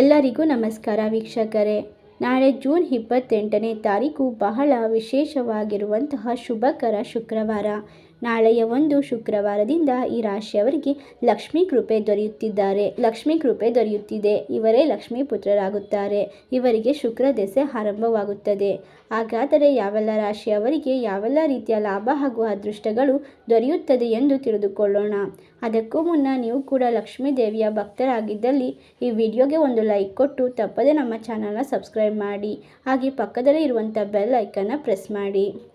ಎಲ್ಲರಿಗೂ ನಮಸ್ಕಾರ ವೀಕ್ಷಕರೇ. ನಾಳೆ ಜೂನ್ ಇಪ್ಪತ್ತೆಂಟನೇ ತಾರೀಕು ಬಹಳ ವಿಶೇಷವಾಗಿರುವಂತಹ ಶುಭಕರ ಶುಕ್ರವಾರ. ನಾಳೆಯ ಒಂದು ಶುಕ್ರವಾರದಿಂದ ಈ ರಾಶಿಯವರಿಗೆ ಲಕ್ಷ್ಮೀ ಕೃಪೆ ದೊರೆಯುತ್ತಿದ್ದಾರೆ. ಲಕ್ಷ್ಮೀ ಕೃಪೆ ದೊರೆಯುತ್ತಿದೆ. ಇವರೇ ಲಕ್ಷ್ಮೀ ಪುತ್ರರಾಗುತ್ತಾರೆ. ಇವರಿಗೆ ಶುಕ್ರ ದೆಸೆ ಆರಂಭವಾಗುತ್ತದೆ. ಹಾಗಾದರೆ ಯಾವೆಲ್ಲ ರಾಶಿಯವರಿಗೆ ಯಾವೆಲ್ಲ ರೀತಿಯ ಲಾಭ ಹಾಗೂ ಅದೃಷ್ಟಗಳು ದೊರೆಯುತ್ತದೆ ಎಂದು ತಿಳಿದುಕೊಳ್ಳೋಣ. ಅದಕ್ಕೂ ಮುನ್ನ ನೀವು ಕೂಡ ಲಕ್ಷ್ಮೀ ದೇವಿಯ ಭಕ್ತರಾಗಿದ್ದಲ್ಲಿ ಈ ವಿಡಿಯೋಗೆ ಒಂದು ಲೈಕ್ ಕೊಟ್ಟು ತಪ್ಪದೆ ನಮ್ಮ ಚಾನಲ್ನ ಸಬ್ಸ್ಕ್ರೈಬ್ ಮಾಡಿ. ಹಾಗೆ ಪಕ್ಕದಲ್ಲೇ ಇರುವಂಥ ಬೆಲ್ ಐಕನ್ನ ಪ್ರೆಸ್ ಮಾಡಿ.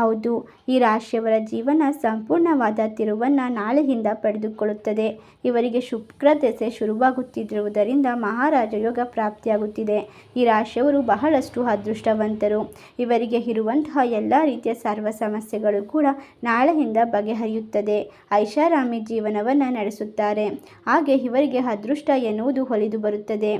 ಹೌದು, ಈ ರಾಶಿಯವರ ಜೀವನ ಸಂಪೂರ್ಣವಾದ ತಿರುವನ್ನು ನಾಳೆಯಿಂದ ಪಡೆದುಕೊಳ್ಳುತ್ತದೆ. ಇವರಿಗೆ ಶುಕ್ರ ದೆಸೆ ಶುರುವಾಗುತ್ತಿರುವುದರಿಂದ ಮಹಾರಾಜ ಯೋಗ ಪ್ರಾಪ್ತಿಯಾಗುತ್ತಿದೆ. ಈ ರಾಶಿಯವರು ಬಹಳಷ್ಟು ಅದೃಷ್ಟವಂತರು. ಇವರಿಗೆ ಇರುವಂತಹ ಎಲ್ಲ ರೀತಿಯ ಸರ್ವ ಸಮಸ್ಯೆಗಳು ಕೂಡ ನಾಳೆಯಿಂದ ಬಗೆಹರಿಯುತ್ತದೆ. ಐಷಾರಾಮಿ ಜೀವನವನ್ನು ನಡೆಸುತ್ತಾರೆ. ಹಾಗೆ ಇವರಿಗೆ ಅದೃಷ್ಟ ಎನ್ನುವುದು ಹೊಲಿದು ಬರುತ್ತದೆ.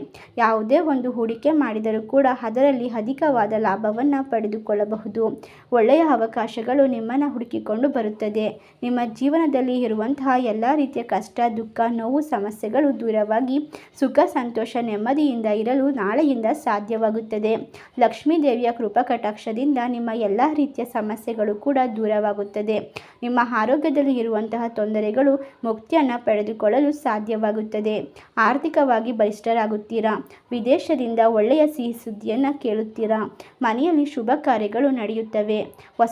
ಯಾವುದೇ ಒಂದು ಹೂಡಿಕೆ ಮಾಡಿದರೂ ಕೂಡ ಅದರಲ್ಲಿ ಅಧಿಕವಾದ ಲಾಭವನ್ನು ಪಡೆದುಕೊಳ್ಳಬಹುದು. ಒಳ್ಳೆಯ ಅವಕಾಶಗಳು ನಿಮ್ಮನ್ನು ಹುಡುಕಿಕೊಂಡು ಬರುತ್ತದೆ. ನಿಮ್ಮ ಜೀವನದಲ್ಲಿ ಇರುವಂತಹ ಎಲ್ಲ ರೀತಿಯ ಕಷ್ಟ, ದುಃಖ, ನೋವು, ಸಮಸ್ಯೆಗಳು ದೂರವಾಗಿ ಸುಖ, ಸಂತೋಷ, ನೆಮ್ಮದಿಯಿಂದ ಇರಲು ನಾಳೆಯಿಂದ ಸಾಧ್ಯವಾಗುತ್ತದೆ. ಲಕ್ಷ್ಮೀ ದೇವಿಯ ಕೃಪಾ ಕಟಾಕ್ಷದಿಂದ ನಿಮ್ಮ ಎಲ್ಲ ರೀತಿಯ ಸಮಸ್ಯೆಗಳು ಕೂಡ ದೂರವಾಗುತ್ತದೆ. ನಿಮ್ಮ ಆರೋಗ್ಯದಲ್ಲಿ ಇರುವಂತಹ ತೊಂದರೆಗಳು ಮುಕ್ತಿಯನ್ನು ಪಡೆದುಕೊಳ್ಳಲು ಸಾಧ್ಯವಾಗುತ್ತದೆ. ಆರ್ಥಿಕವಾಗಿ ಬಲಿಷ್ಠರಾಗುತ್ತೀರಾ? ವಿದೇಶದಿಂದ ಒಳ್ಳೆಯ ಸಿಹಿ ಸುದ್ದಿಯನ್ನು ಕೇಳುತ್ತೀರಾ? ಮನೆಯಲ್ಲಿ ಶುಭ ಕಾರ್ಯಗಳು ನಡೆಯುತ್ತವೆ.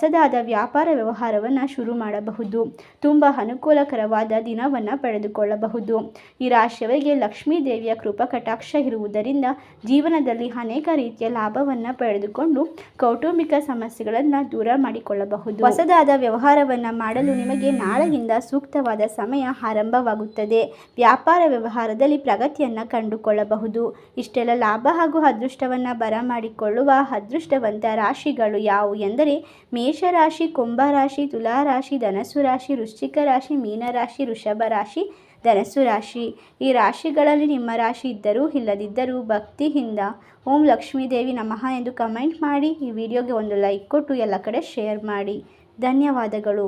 ಹೊಸದಾದ ವ್ಯಾಪಾರ ವ್ಯವಹಾರವನ್ನು ಶುರು ಮಾಡಬಹುದು. ತುಂಬ ಅನುಕೂಲಕರವಾದ ದಿನವನ್ನು ಪಡೆದುಕೊಳ್ಳಬಹುದು. ಈ ರಾಶಿಯವರಿಗೆ ಲಕ್ಷ್ಮೀ ದೇವಿಯ ಕೃಪಾ ಕಟಾಕ್ಷ ಇರುವುದರಿಂದ ಜೀವನದಲ್ಲಿ ಅನೇಕ ರೀತಿಯ ಲಾಭವನ್ನು ಪಡೆದುಕೊಂಡು ಕೌಟುಂಬಿಕ ಸಮಸ್ಯೆಗಳನ್ನು ದೂರ ಮಾಡಿಕೊಳ್ಳಬಹುದು. ಹೊಸದಾದ ವ್ಯವಹಾರವನ್ನು ಮಾಡಲು ನಿಮಗೆ ನಾಳೆಯಿಂದ ಸೂಕ್ತವಾದ ಸಮಯ ಆರಂಭವಾಗುತ್ತದೆ. ವ್ಯಾಪಾರ ವ್ಯವಹಾರದಲ್ಲಿ ಪ್ರಗತಿಯನ್ನು ಕಂಡುಕೊಳ್ಳಬಹುದು. ಇಷ್ಟೆಲ್ಲ ಲಾಭ ಹಾಗೂ ಅದೃಷ್ಟವನ್ನು ಬರಮಾಡಿಕೊಳ್ಳುವ ಅದೃಷ್ಟವಂತ ರಾಶಿಗಳು ಯಾವುವು ಎಂದರೆ ಮೇಷರಾಶಿ, ಕುಂಭರಾಶಿ, ತುಲಾರಾಶಿ, ಧನಸ್ಸು ರಾಶಿ, ವೃಶ್ಚಿಕ ರಾಶಿ ಮೀನರಾಶಿ ವೃಷಭ ರಾಶಿ, ಧನಸ್ಸು ರಾಶಿ. ಈ ರಾಶಿಗಳಲ್ಲಿ ನಿಮ್ಮ ರಾಶಿ ಇದ್ದರೂ ಇಲ್ಲದಿದ್ದರೂ ಭಕ್ತಿಯಿಂದ ಓಂ ಲಕ್ಷ್ಮೀದೇವಿ ನಮಃ ಎಂದು ಕಮೆಂಟ್ ಮಾಡಿ ಈ ವಿಡಿಯೋಗೆ ಒಂದು ಲೈಕ್ ಕೊಟ್ಟು ಎಲ್ಲ ಕಡೆ ಶೇರ್ ಮಾಡಿ. ಧನ್ಯವಾದಗಳು.